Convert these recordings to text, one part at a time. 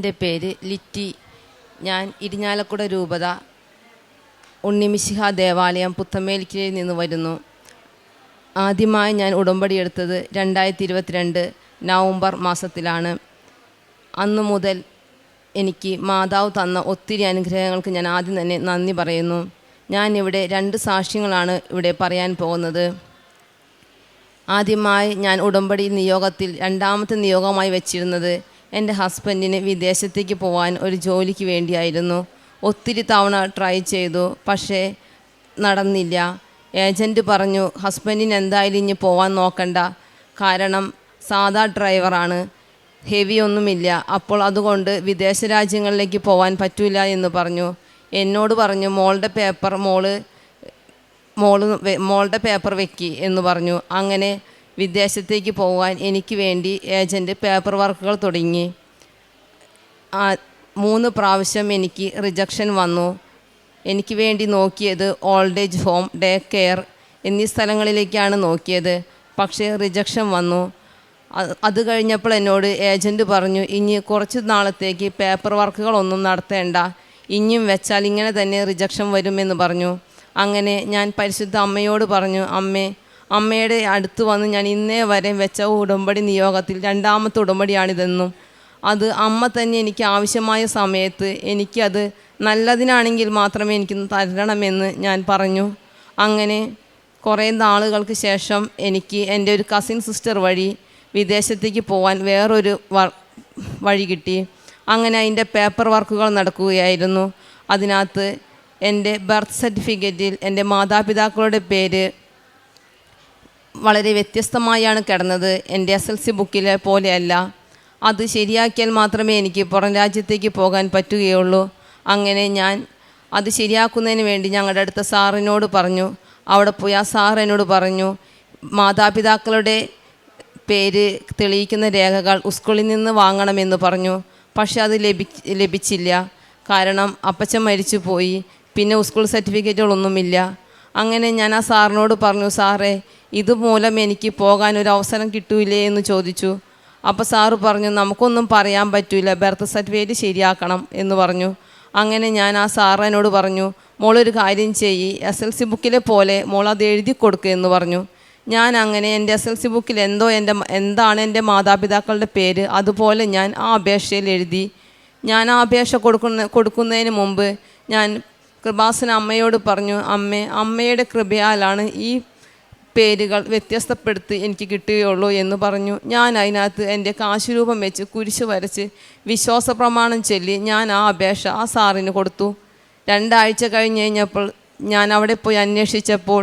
എന്റെ പേര് ലിറ്റി. ഞാൻ ഇരിഞ്ഞാലക്കുട രൂപത. ഉണ്ണിമിശിഹ ദേവാലയം പുത്തമേലിക്കയിൽ നിന്ന് വരുന്നു. ആദ്യമായി ഞാൻ ഉടമ്പടി എടുത്തത് രണ്ടായിരത്തി ഇരുപത്തിരണ്ട് നവംബർ മാസത്തിലാണ്. അന്നു മുതൽ എനിക്ക് മാതാവ് തന്ന ഒത്തിരി അനുഗ്രഹങ്ങൾക്ക് ഞാൻ ആദ്യം തന്നെ നന്ദി പറയുന്നു. ഞാൻ ഇവിടെ രണ്ട് സാക്ഷ്യങ്ങളാണ് ഇവിടെ പറയാൻ പോകുന്നത്. ആദ്യമായി ഞാൻ ഉടമ്പടി നിയോഗത്തിൽ രണ്ടാമത്തെ നിയോഗമായി വെച്ചിരുന്നത് എന്റെ ഹസ്ബൻഡിന് വിദേശത്തേക്ക് പോകാൻ ഒരു ജോലിക്ക് വേണ്ടിയായിരുന്നു. ഒത്തിരി തവണ ട്രൈ ചെയ്തു പക്ഷേ നടന്നില്ല. ഏജന്റ് പറഞ്ഞു ഹസ്ബൻഡിന് എന്തായാലും ഇനി പോകാൻ നോക്കണ്ട. കാരണം സാധാ ഡ്രൈവറാണ് ഹെവി ഒന്നുമില്ല. അപ്പോൾ അതുകൊണ്ട് വിദേശ രാജ്യങ്ങളിലേക്ക് പോകാൻ പറ്റില്ല എന്ന് പറഞ്ഞു. എന്നോട് പറഞ്ഞു മോളുടെ പേപ്പർ മോൾ മോൾ മോളുടെ പേപ്പർ വെക്കി എന്ന് പറഞ്ഞു. അങ്ങനെ വിദേശത്തേക്ക് പോകാൻ എനിക്ക് വേണ്ടി ഏജന്റ് പേപ്പർ വർക്കുകൾ തുടങ്ങി. മൂന്ന് പ്രാവശ്യം എനിക്ക് റിജക്ഷൻ വന്നു. എനിക്ക് വേണ്ടി നോക്കിയത് old age home day care എന്നീ സ്ഥലങ്ങളിലേക്കാണ് നോക്കിയത്. പക്ഷേ റിജക്ഷൻ വന്നു. അത് കഴിഞ്ഞപ്പോൾ എന്നോട് ഏജന്റ് പറഞ്ഞു ഇനി കുറച്ച് നാളത്തേക്ക് പേപ്പർ വർക്കുകളൊന്നും നടത്തേണ്ട. ഇനിയും വെച്ചാൽ ഇങ്ങനെ തന്നെ റിജക്ഷൻ വരുമെന്ന് പറഞ്ഞു. അങ്ങനെ ഞാൻ പരിശുദ്ധ അമ്മയോട് പറഞ്ഞു അമ്മേ അമ്മയുടെ അടുത്ത് വന്ന് ഞാൻ ഇന്നേ വരെ വെച്ച ഉടമ്പടി നിയോഗത്തിൽ രണ്ടാമത്തെ ഉടമ്പടിയാണിതെന്നും. അത് അമ്മ തന്നെ എനിക്ക് ആവശ്യമായ സമയത്ത് എനിക്കത് നല്ലതിനാണെങ്കിൽ മാത്രമേ എനിക്ക് തരണമെന്ന് ഞാൻ പറഞ്ഞു. അങ്ങനെ കുറേ നാളുകൾക്ക് ശേഷം എനിക്ക് എന്റെ ഒരു കസിൻ സിസ്റ്റർ വഴി വിദേശത്തേക്ക് പോകാൻ വേറൊരു വഴി കിട്ടി. അങ്ങനെ അതിന്റെ പേപ്പർ വർക്കുകൾ നടക്കുകയായിരുന്നു. അതിനകത്ത് എന്റെ ബർത്ത് സർട്ടിഫിക്കറ്റിൽ എന്റെ മാതാപിതാക്കളുടെ പേര് വളരെ വ്യത്യസ്തമായാണ് കിടന്നത്. എന്റെ എസ് എൽ സി ബുക്കിലെ പോലെയല്ല. അത് ശരിയാക്കിയാൽ മാത്രമേ എനിക്ക് പുറം രാജ്യത്തേക്ക് പോകാൻ പറ്റുകയുള്ളൂ. അങ്ങനെ ഞാൻ അത് ശരിയാക്കുന്നതിന് വേണ്ടി ഞങ്ങളുടെ അടുത്ത സാറിനോട് പറഞ്ഞു. അവിടെ പോയി ആ സാർ എന്നോട് പറഞ്ഞു മാതാപിതാക്കളുടെ പേര് തെളിയിക്കുന്ന രേഖകൾ സ്കൂളിൽ നിന്ന് വാങ്ങണമെന്ന് പറഞ്ഞു. പക്ഷെ അത് ലഭി ലഭിച്ചില്ല. കാരണം അപ്പച്ചൻ മരിച്ചു പോയി. പിന്നെ സ്കൂൾ സർട്ടിഫിക്കറ്റുകളൊന്നുമില്ല. അങ്ങനെ ഞാൻ ആ സാറിനോട് പറഞ്ഞു സാറേ ഇതുമൂലം എനിക്ക് പോകാൻ ഒരു അവസരം കിട്ടൂലേ എന്ന് ചോദിച്ചു. അപ്പോൾ സാറ് പറഞ്ഞു നമുക്കൊന്നും പറയാൻ പറ്റില്ല ബർത്ത് സർട്ടിഫിക്കറ്റ് ശരിയാക്കണം എന്ന് പറഞ്ഞു. അങ്ങനെ ഞാൻ ആ സാറിനോട് പറഞ്ഞു മോളൊരു കാര്യം ചെയ്യ്. എസ് എൽ സി ബുക്കിലെ പോലെ മോൾ അത് എഴുതി കൊടുക്കുക എന്ന് പറഞ്ഞു. ഞാൻ അങ്ങനെ എന്റെ എസ് എൽ സി ബുക്കിൽ എന്തോ എന്റെ എന്താണ് എന്റെ മാതാപിതാക്കളുടെ പേര് അതുപോലെ ഞാൻ ആ അപേക്ഷയിൽ എഴുതി. ഞാൻ ആ അപേക്ഷ കൊടുക്കുന്ന കൊടുക്കുന്നതിന് മുമ്പ് ഞാൻ കൃപാസന അമ്മയോട് പറഞ്ഞു അമ്മേ അമ്മയുടെ കൃപയാലാണ് ഈ പേരുകൾ വ്യത്യസ്തപ്പെടുത്തി എനിക്ക് കിട്ടുകയുള്ളൂ എന്ന് പറഞ്ഞു. ഞാൻ അതിനകത്ത് എന്റെ കാശുരൂപം വെച്ച് കുരിശ് വരച്ച് വിശ്വാസ പ്രമാണം ചൊല്ലി ഞാൻ ആ അപേക്ഷ ആ സാറിന് കൊടുത്തു. രണ്ടാഴ്ച കഴിഞ്ഞ് കഴിഞ്ഞപ്പോൾ ഞാൻ അവിടെ പോയി അന്വേഷിച്ചപ്പോൾ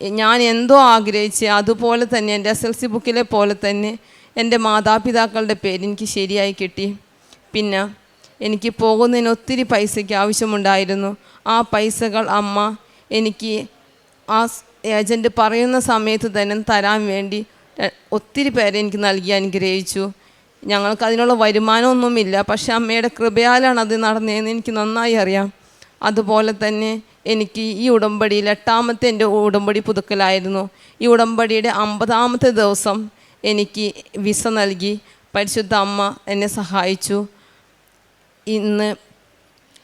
ഞാൻ എന്തോ ആഗ്രഹിച്ച് അതുപോലെ തന്നെ എന്റെ എസ് എൽ സി ബുക്കിലെ പോലെ തന്നെ എന്റെ മാതാപിതാക്കളുടെ പേര് എനിക്ക് ശരിയായി കിട്ടി. പിന്നെ എനിക്ക് പോകുന്നതിന് ഒത്തിരി പൈസയ്ക്ക് ആവശ്യമുണ്ടായിരുന്നു. ആ പൈസകൾ അമ്മ എനിക്ക് ആ ഏജന്റ് പറയുന്ന സമയത്ത് തന്നെ തരാൻ വേണ്ടി ഒത്തിരി പേരെ എനിക്ക് നൽകി അനുഗ്രഹിച്ചു. ഞങ്ങൾക്ക് അതിനുള്ള വരുമാനമൊന്നുമില്ല. പക്ഷെ അമ്മയുടെ കൃപയാലാണ് അത് നടന്നതെന്ന് എനിക്ക് നന്നായി അറിയാം. അതുപോലെ തന്നെ എനിക്ക് ഈ ഉടമ്പടിയിൽ എട്ടാമത്തെ എന്റെ ഉടമ്പടി പുതുക്കലായിരുന്നു. ഈ ഉടമ്പടിയുടെ അമ്പതാമത്തെ ദിവസം എനിക്ക് വിസ നൽകി. പരിശുദ്ധ അമ്മ എന്നെ സഹായിച്ചു. ഇന്ന്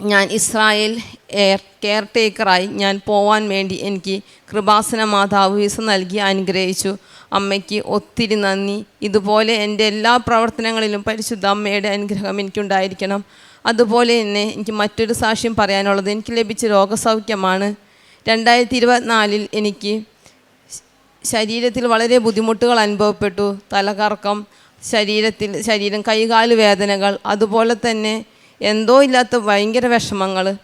ഞാൻ ഇസ്രായേൽ എയർ കെയർ ടേക്കറായി ഞാൻ പോവാൻ വേണ്ടി എനിക്ക് കൃപാസന മാതാവ് വിസ നൽകി അനുഗ്രഹിച്ചു. അമ്മയ്ക്ക് ഒത്തിരി നന്ദി. ഇതുപോലെ എന്റെ എല്ലാ പ്രവർത്തനങ്ങളിലും പരിശുദ്ധ അമ്മയുടെ അനുഗ്രഹം എനിക്കുണ്ടായിരിക്കണം. അതുപോലെ തന്നെ എനിക്ക് മറ്റൊരു സാക്ഷ്യം പറയാനുള്ളത് എനിക്ക് ലഭിച്ച രോഗസൗഖ്യമാണ്. രണ്ടായിരത്തി ഇരുപത്തിനാലിൽ എനിക്ക് ശരീരത്തിൽ വളരെ ബുദ്ധിമുട്ടുകൾ അനുഭവപ്പെട്ടു. തലകറക്കം ശരീരത്തിൽ ശരീരം കൈകാൽ വേദനകൾ അതുപോലെ തന്നെ എന്തോ ഇല്ലാത്ത ഭയങ്കര വിഷമങ്ങൾ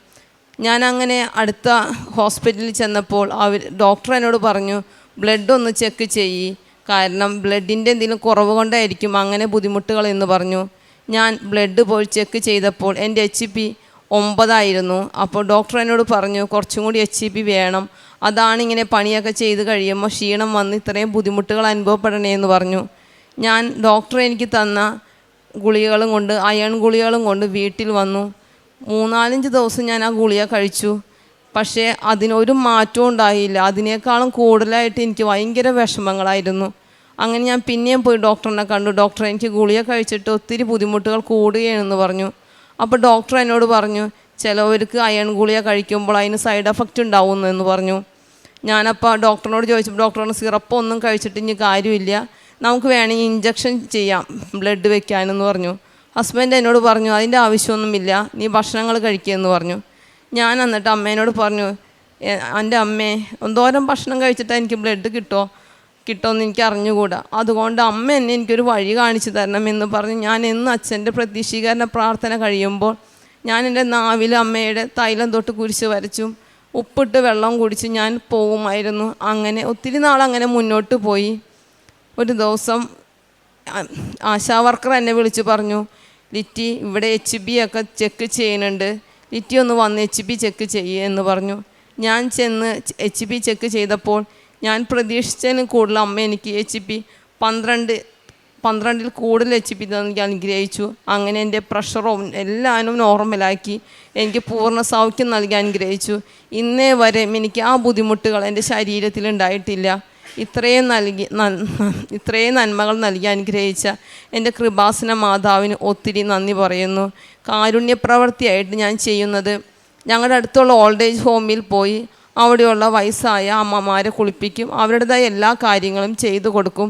ഞാൻ അങ്ങനെ അടുത്ത ഹോസ്പിറ്റലിൽ ചെന്നപ്പോൾ അവർ ഡോക്ടർ എന്നോട് പറഞ്ഞു ബ്ലഡ് ഒന്ന് ചെക്ക് ചെയ്യ്. കാരണം ബ്ലഡിന്റെ എന്തെങ്കിലും കുറവ് കൊണ്ടായിരിക്കും അങ്ങനെ ബുദ്ധിമുട്ടുകൾ എന്ന് പറഞ്ഞു. ഞാൻ ബ്ലഡ് പോയി ചെക്ക് ചെയ്തപ്പോൾ എന്റെ എച്ച് പി ഒമ്പതായിരുന്നു. അപ്പോൾ ഡോക്ടർ എന്നോട് പറഞ്ഞു കുറച്ചും കൂടി എച്ച് പി വേണം. അതാണ് ഇങ്ങനെ പണിയൊക്കെ ചെയ്ത് കഴിയുമ്പോൾ ക്ഷീണം വന്ന് ഇത്രയും ബുദ്ധിമുട്ടുകൾ അനുഭവപ്പെടണേ എന്ന് പറഞ്ഞു. ഞാൻ ഡോക്ടർ എനിക്ക് തന്ന ഗുളികകളും കൊണ്ട് അയൺ ഗുളികകളും കൊണ്ട് വീട്ടിൽ വന്നു. മൂന്നാലഞ്ച് ദിവസം ഞാൻ ആ ഗുളിക കഴിച്ചു. പക്ഷേ അതിനൊരു മാറ്റവും ഉണ്ടായില്ല. അതിനേക്കാളും കൂടുതലായിട്ട് എനിക്ക് ഭയങ്കര വിഷമങ്ങളായിരുന്നു. അങ്ങനെ ഞാൻ പിന്നെയും പോയി ഡോക്ടറിനെ കണ്ടു. ഡോക്ടർ എനിക്ക് ഗുളിക കഴിച്ചിട്ട് ഒത്തിരി ബുദ്ധിമുട്ടുകൾ കൂടുകയാണെന്ന് പറഞ്ഞു. അപ്പോൾ ഡോക്ടർ എന്നോട് പറഞ്ഞു ചിലവർക്ക് അയൺ ഗുളിക കഴിക്കുമ്പോൾ അതിന് സൈഡ് എഫക്റ്റ് ഉണ്ടാവുന്നു എന്ന് പറഞ്ഞു. ഞാനപ്പോൾ ഡോക്ടറിനോട് ചോദിച്ചപ്പോൾ ഡോക്ടർ പറഞ്ഞു സിറപ്പ് ഒന്നും കഴിച്ചിട്ട് ഇനി കാര്യമില്ല. നമുക്ക് വേണമെങ്കിൽ ഇഞ്ചക്ഷൻ ചെയ്യാം. ബ്ലഡ് വെക്കാനെന്ന് പറഞ്ഞു. ഹസ്ബൻഡ് എന്നോട് പറഞ്ഞു അതിന്റെ ആവശ്യമൊന്നുമില്ല. നീ ഭക്ഷണങ്ങൾ കഴിക്കുമെന്ന് പറഞ്ഞു. ഞാൻ എന്നിട്ട് അമ്മേനോട് പറഞ്ഞു "എ- എന്റെ അമ്മേ എന്തോരം ഭക്ഷണം കഴിച്ചിട്ടാണ് എനിക്ക് ബ്ലഡ് കിട്ടുമോ കിട്ടുമെന്ന് എനിക്ക് അറിഞ്ഞുകൂടാ. അതുകൊണ്ട് അമ്മ എന്നെ എനിക്കൊരു വഴി കാണിച്ചു തരണം എന്ന് പറഞ്ഞ് ഞാൻ എന്ന് അച്ഛന്റെ പ്രതീക്ഷീകരണ പ്രാർത്ഥന കഴിയുമ്പോൾ ഞാൻ എന്റെ നാവിൽ അമ്മയുടെ തൈലം തൊട്ട് കുരിശ് വരച്ചും ഉപ്പിട്ട് വെള്ളം കുടിച്ച് ഞാൻ പോകുമായിരുന്നു. അങ്ങനെ ഒത്തിരി നാൾ അങ്ങനെ മുന്നോട്ട് പോയി. ഒരു ദിവസം ആശാ വർക്കർ എന്നെ വിളിച്ച് പറഞ്ഞു ലിറ്റി ഇവിടെ എച്ച് ബി ഒക്കെ ചെക്ക് ചെയ്യുന്നുണ്ട്. ലിറ്റി ഒന്ന് വന്ന് എച്ച് ബി ചെക്ക് ചെയ്യുക എന്ന് പറഞ്ഞു. ഞാൻ ചെന്ന് എച്ച് ബി ചെക്ക് ചെയ്തപ്പോൾ ഞാൻ പ്രതീക്ഷിച്ചതിന് കൂടുതൽ അമ്മ എനിക്ക് എച്ച് ബി പന്ത്രണ്ട് പന്ത്രണ്ടിൽ കൂടുതൽ എച്ച് പി എനിക്ക് അനുഗ്രഹിച്ചു. അങ്ങനെ എന്റെ പ്രഷറും എല്ലാവരും നോർമലാക്കി എനിക്ക് പൂർണ സൗഖ്യം നൽകി അനുഗ്രഹിച്ചു. ഇന്നേ വരെ എനിക്ക് ആ ബുദ്ധിമുട്ടുകൾ എന്റെ ശരീരത്തിൽ ഉണ്ടായിട്ടില്ല. ഇത്രയും നൽകി ഇത്രയും നന്മകൾ നൽകി അനുഗ്രഹിച്ച എന്റെ കൃപാസന മാതാവിന് ഒത്തിരി നന്ദി പറയുന്നു. കാരുണ്യപ്രവർത്തിയായിട്ട് ഞാൻ ചെയ്യുന്നത് ഞങ്ങളുടെ അടുത്തുള്ള ഓൾഡ് ഏജ് ഹോമിൽ പോയി അവിടെയുള്ള വയസ്സായ അമ്മമാരെ കുളിപ്പിക്കും. അവരുടേതായ എല്ലാ കാര്യങ്ങളും ചെയ്തു കൊടുക്കും.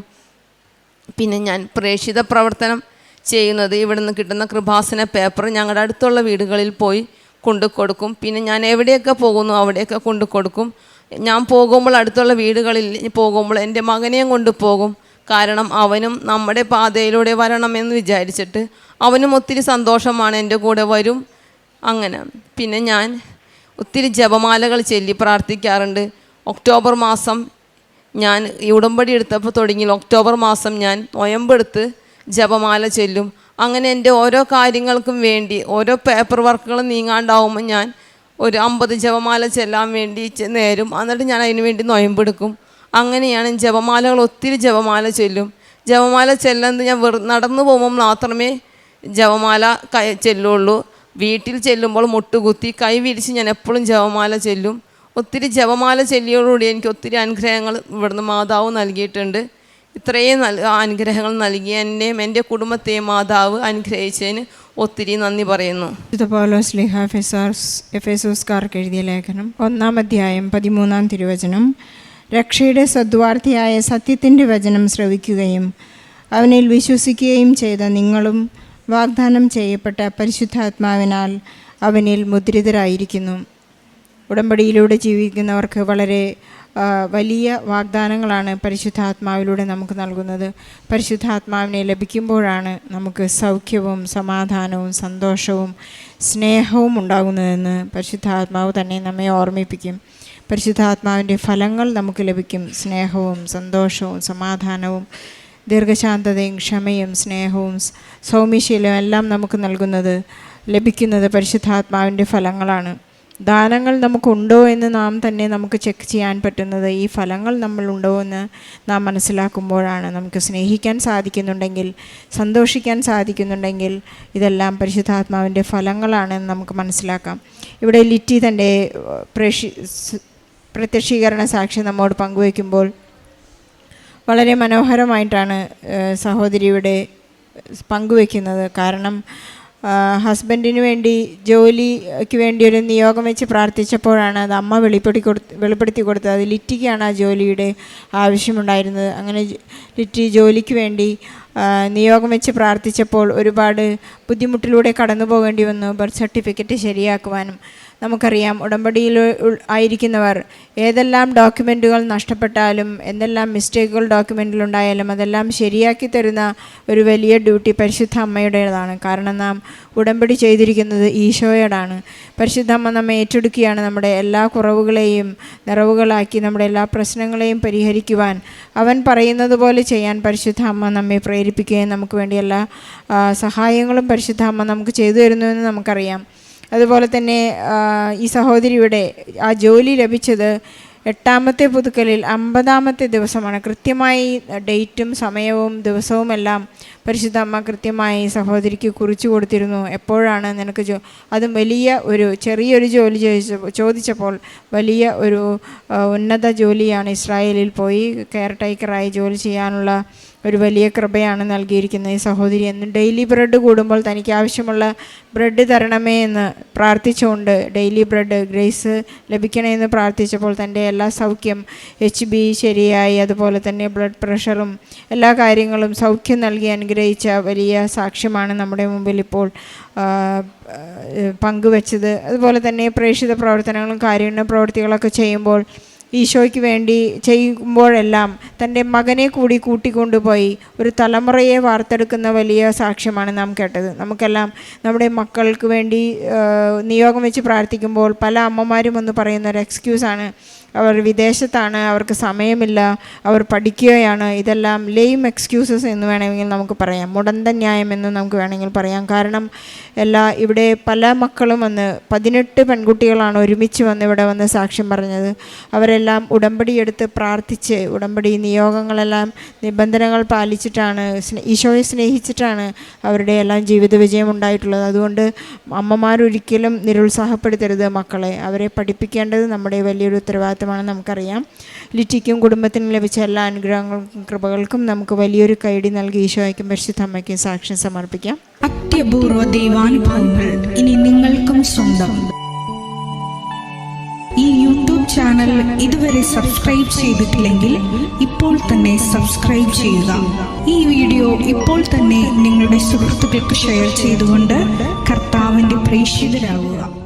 പിന്നെ ഞാൻ പ്രേക്ഷിത പ്രവർത്തനം ചെയ്യുന്നത് ഇവിടുന്ന് കിട്ടുന്ന കൃപാസന പേപ്പർ ഞങ്ങളുടെ അടുത്തുള്ള വീടുകളിൽ പോയി കൊണ്ടു കൊടുക്കും പിന്നെ ഞാൻ എവിടെയൊക്കെ പോകുന്നു അവിടെയൊക്കെ കൊണ്ടു കൊടുക്കും ഞാൻ പോകുമ്പോൾ അടുത്തുള്ള വീടുകളിൽ പോകുമ്പോൾ എന്റെ മകനെയും കൊണ്ടുപോകും കാരണം അവനും നമ്മുടെ പാതയിലൂടെ വരണമെന്ന് വിചാരിച്ചിട്ട് അവനും ഒത്തിരി സന്തോഷമാണ് എന്റെ കൂടെ വരും. അങ്ങനെ. പിന്നെ ഞാൻ ഒത്തിരി ജപമാലകൾ ചൊല്ലി പ്രാർത്ഥിക്കാറുണ്ട്. ഒക്ടോബർ മാസം ഞാൻ ഈ ഉടമ്പടി എടുത്തപ്പോൾ തുടങ്ങി. ഒക്ടോബർ മാസം ഞാൻ നൊയമ്പെടുത്ത് ജപമാല ചൊല്ലും. അങ്ങനെ എന്റെ ഓരോ കാര്യങ്ങൾക്കും വേണ്ടി ഓരോ പേപ്പർ വർക്കുകളും നീങ്ങാണ്ടാവുമ്പോൾ ഞാൻ ഒരു അമ്പത് ജപമാല ചെല്ലാൻ വേണ്ടി നേരും. എന്നിട്ട് ഞാൻ അതിന് വേണ്ടി നൊയമ്പെടുക്കും. അങ്ങനെയാണ് ജപമാലകൾ ഒത്തിരി ജപമാല ചൊല്ലും. ജപമാല ചെല്ലുന്നത് ഞാൻ വെറു നടന്നു പോകുമ്പോൾ മാത്രമേ ജപമാല കൈ ചെല്ലുള്ളൂ. വീട്ടിൽ ചെല്ലുമ്പോൾ മുട്ടുകുത്തി കൈ വിരിച്ച് ഞാൻ എപ്പോഴും ജപമാല ചെല്ലും. ഒത്തിരി ജപമാല ചെല്ലിയോടുകൂടി എനിക്ക് ഒത്തിരി അനുഗ്രഹങ്ങൾ ഇവിടുന്ന് മാതാവ് നൽകിയിട്ടുണ്ട്. ഇത്രയും നൽ അനുഗ്രഹങ്ങൾ നൽകി എന്നെയും എന്റെ കുടുംബത്തെയും മാതാവ് അനുഗ്രഹിച്ചതിന് ഒത്തിരി നന്ദി പറയുന്നു. വിശുദ്ധ പൗലോസ് ലിഹ ഫെസാർസ് എഫേസോസ്കാർക്ക് എഴുതിയ ലേഖനം ഒന്നാം അധ്യായം പതിമൂന്നാം തിരുവചനം. രക്ഷയുടെ സദ്വാർത്ഥിയായ സത്യത്തിന്റെ വചനം ശ്രവിക്കുകയും അവനിൽ വിശ്വസിക്കുകയും ചെയ്ത നിങ്ങളും വാഗ്ദാനം ചെയ്യപ്പെട്ട പരിശുദ്ധാത്മാവിനാൽ അവനിൽ മുദ്രിതരായിരിക്കുന്നു. ഉടമ്പടിയിലൂടെ ജീവിക്കുന്നവർക്ക് വളരെ വലിയ വാഗ്ദാനങ്ങളാണ് പരിശുദ്ധാത്മാവിലൂടെ നമുക്ക് നൽകുന്നത്. പരിശുദ്ധാത്മാവിനെ ലഭിക്കുമ്പോഴാണ് നമുക്ക് സൗഖ്യവും സമാധാനവും സന്തോഷവും സ്നേഹവും ഉണ്ടാകുന്നതെന്ന് പരിശുദ്ധാത്മാവ് തന്നെ നമ്മെ ഓർമ്മിപ്പിക്കും. പരിശുദ്ധാത്മാവിന്റെ ഫലങ്ങൾ നമുക്ക് ലഭിക്കും. സ്നേഹവും സന്തോഷവും സമാധാനവും ദീർഘശാന്തതയും ക്ഷമയും സ്നേഹവും സൗമ്യശീലവും എല്ലാം നമുക്ക് നൽകുന്നത് ലഭിക്കുന്നത് പരിശുദ്ധാത്മാവിന്റെ ഫലങ്ങളാണ്. ദാനങ്ങൾ നമുക്കുണ്ടോ എന്ന് നാം തന്നെ നമുക്ക് ചെക്ക് ചെയ്യാൻ പറ്റുന്നത്. ഈ ഫലങ്ങൾ നമ്മളുണ്ടോ എന്ന് നാം മനസ്സിലാക്കുമ്പോഴാണ് നമുക്ക് സ്നേഹിക്കാൻ സാധിക്കുന്നുണ്ടെങ്കിൽ സന്തോഷിക്കാൻ സാധിക്കുന്നുണ്ടെങ്കിൽ ഇതെല്ലാം പരിശുദ്ധാത്മാവിന്റെ ഫലങ്ങളാണെന്ന് നമുക്ക് മനസ്സിലാക്കാം. ഇവിടെ ലിറ്റി തന്റെ പ്രേക്ഷി പ്രത്യക്ഷീകരണ സാക്ഷി നമ്മോട് പങ്കുവയ്ക്കുമ്പോൾ വളരെ മനോഹരമായിട്ടാണ് സഹോദരിയുടെ പങ്കുവയ്ക്കുന്നത്. കാരണം ഹസ്ബൻഡിന് വേണ്ടി ജോലിക്ക് വേണ്ടി ഒരു നിയോഗം വെച്ച് പ്രാർത്ഥിച്ചപ്പോഴാണ് അത് അമ്മ വെളിപ്പെടുത്തി കൊടുത്ത് വെളിപ്പെടുത്തി കൊടുത്തത്. അത് ലിറ്റിക്കാണ് ആ ജോലിയുടെ ആവശ്യമുണ്ടായിരുന്നത്. അങ്ങനെ ലിറ്റി ജോലിക്ക് വേണ്ടി നിയോഗം വെച്ച് പ്രാർത്ഥിച്ചപ്പോൾ ഒരുപാട് ബുദ്ധിമുട്ടിലൂടെ കടന്നു പോകേണ്ടി വന്നു. ബർത്ത് സർട്ടിഫിക്കറ്റ് ശരിയാക്കുവാനും നമുക്കറിയാം ഉടമ്പടിയിൽ ആയിരിക്കുന്നവർ ഏതെല്ലാം ഡോക്യുമെന്റുകൾ നഷ്ടപ്പെട്ടാലും എന്തെല്ലാം മിസ്റ്റേക്കുകൾ ഡോക്യുമെന്റിലുണ്ടായാലും അതെല്ലാം ശരിയാക്കി തരുന്ന ഒരു വലിയ ഡ്യൂട്ടി പരിശുദ്ധ അമ്മയുടേതാണ്. കാരണം നാം ഉടമ്പടി ചെയ്തിരിക്കുന്നത് ഈശോയോടാണ്. പരിശുദ്ധ അമ്മ നമ്മെ ഏറ്റെടുക്കുകയാണ് നമ്മുടെ എല്ലാ കുറവുകളെയും നിറവുകളാക്കി നമ്മുടെ എല്ലാ പ്രശ്നങ്ങളെയും പരിഹരിക്കുവാൻ. അവൻ പറയുന്നത് പോലെ ചെയ്യാൻ പരിശുദ്ധ അമ്മ നമ്മെ പ്രേരിപ്പിക്കുകയും നമുക്ക് വേണ്ടി എല്ലാ സഹായങ്ങളും പരിശുദ്ധ അമ്മ നമുക്ക് ചെയ്തു തരുന്നുവെന്ന് നമുക്കറിയാം. അതുപോലെ തന്നെ ഈ സഹോദരിയുടെ ആ ജോലി ലഭിച്ചത് എട്ടാമത്തെ പുതുക്കലിൽ അമ്പതാമത്തെ ദിവസമാണ്. കൃത്യമായി ഡേറ്റും സമയവും ദിവസവും എല്ലാം പരിശുദ്ധ അമ്മ കൃത്യമായി സഹോദരിക്ക് കുറിച്ചു കൊടുത്തിരുന്നു. എപ്പോഴാണ് നിനക്ക് ജോ അതും വലിയ ഒരു ചെറിയൊരു ജോലി ചോദിച്ച ചോദിച്ചപ്പോൾ വലിയ ഒരു ഉന്നത ജോലിയാണ് ഇസ്രായേലിൽ പോയി കെയർ ടേക്കറായി ജോലി ചെയ്യാനുള്ള ഒരു വലിയ കൃപയാണ് നൽകിയിരിക്കുന്നത് ഈ സഹോദരി എന്നും. ഡെയിലി ബ്രെഡ് കൂടുമ്പോൾ തനിക്ക് ആവശ്യമുള്ള ബ്രെഡ് തരണമേ എന്ന് പ്രാർത്ഥിച്ചുകൊണ്ട് ഡെയിലി ബ്രെഡ് ഗ്രേസ് ലഭിക്കണമെന്ന് പ്രാർത്ഥിച്ചപ്പോൾ തന്റെ എല്ലാ സൗഖ്യം എച്ച് ബി ശരിയായി. അതുപോലെ തന്നെ ബ്ലഡ് പ്രഷറും എല്ലാ കാര്യങ്ങളും സൗഖ്യം നൽകി അനുഗ്രഹിച്ച വലിയ സാക്ഷ്യമാണ് നമ്മുടെ മുമ്പിൽ ഇപ്പോൾ പങ്കുവച്ചത്. അതുപോലെ തന്നെ പ്രേക്ഷിത പ്രവർത്തനങ്ങളും കാരുണ്യ പ്രവൃത്തികളൊക്കെ ചെയ്യുമ്പോൾ ഈശോയ്ക്ക് വേണ്ടി ചെയ്യുമ്പോഴെല്ലാം തന്റെ മകനെ കൂടി കൂട്ടിക്കൊണ്ടുപോയി ഒരു തലമുറയെ വാർത്തെടുക്കുന്ന വലിയ സാക്ഷ്യമാണ് നാം കേട്ടത്. നമുക്കെല്ലാം നമ്മുടെ മക്കൾക്ക് വേണ്ടി നിയോഗം വെച്ച് പ്രാർത്ഥിക്കുമ്പോൾ പല അമ്മമാരും ഒന്ന് പറയുന്ന ഒരു എക്സ്ക്യൂസാണ് അവർ വിദേശത്താണ് അവർക്ക് സമയമില്ല അവർ പഠിക്കുകയാണ്. ഇതെല്ലാം ലെയിം എക്സ്ക്യൂസസ് എന്ന് വേണമെങ്കിൽ നമുക്ക് പറയാം. മുടന്ത ന്യായം എന്ന് നമുക്ക് വേണമെങ്കിൽ പറയാം. കാരണം എല്ലാ ഇവിടെ പല മക്കളും വന്ന് പതിനെട്ട് പെൺകുട്ടികളാണ് ഒരുമിച്ച് വന്ന് ഇവിടെ വന്ന് സാക്ഷ്യം പറഞ്ഞത്. അവരെല്ലാം ഉടമ്പടി എടുത്ത് പ്രാർത്ഥിച്ച് ഉടമ്പടി നിയോഗങ്ങളെല്ലാം നിബന്ധനകൾ പാലിച്ചിട്ടാണ് ഈശോയെ സ്നേഹിച്ചിട്ടാണ് അവരുടെ എല്ലാം ജീവിത വിജയം ഉണ്ടായിട്ടുള്ളത്. അതുകൊണ്ട് അമ്മമാരൊരിക്കലും നിരുത്സാഹപ്പെടുത്തരുത് മക്കളെ. അവരെ പഠിപ്പിക്കേണ്ടത് നമ്മുടെ വലിയൊരു ഉത്തരവാദിത്തമാണ് നമുക്കറിയാം. ലിറ്റിക്കും കുടുംബത്തിനും ലഭിച്ച എല്ലാ അനുഗ്രഹങ്ങൾക്കും കൃപകൾക്കും നമുക്ക് വലിയൊരു കൈഡി നൽകി ഈശോയ്ക്കും പരിശുദ്ധ അമ്മയ്ക്കും സാക്ഷ്യം സമർപ്പിക്കാം. അത്യപൂർവ ദൈവാനുഭവങ്ങൾ ഇനി നിങ്ങൾക്കും സ്വന്തം. ഈ യൂട്യൂബ് ചാനൽ ഇതുവരെ സബ്സ്ക്രൈബ് ചെയ്തിട്ടില്ലെങ്കിൽ ഇപ്പോൾ തന്നെ സബ്സ്ക്രൈബ് ചെയ്യുക. ഈ വീഡിയോ ഇപ്പോൾ തന്നെ നിങ്ങളുടെ സുഹൃത്തുക്കൾക്ക് ഷെയർ ചെയ്തുകൊണ്ട് കർത്താവിന്റെ പ്രേക്ഷിതരാകുക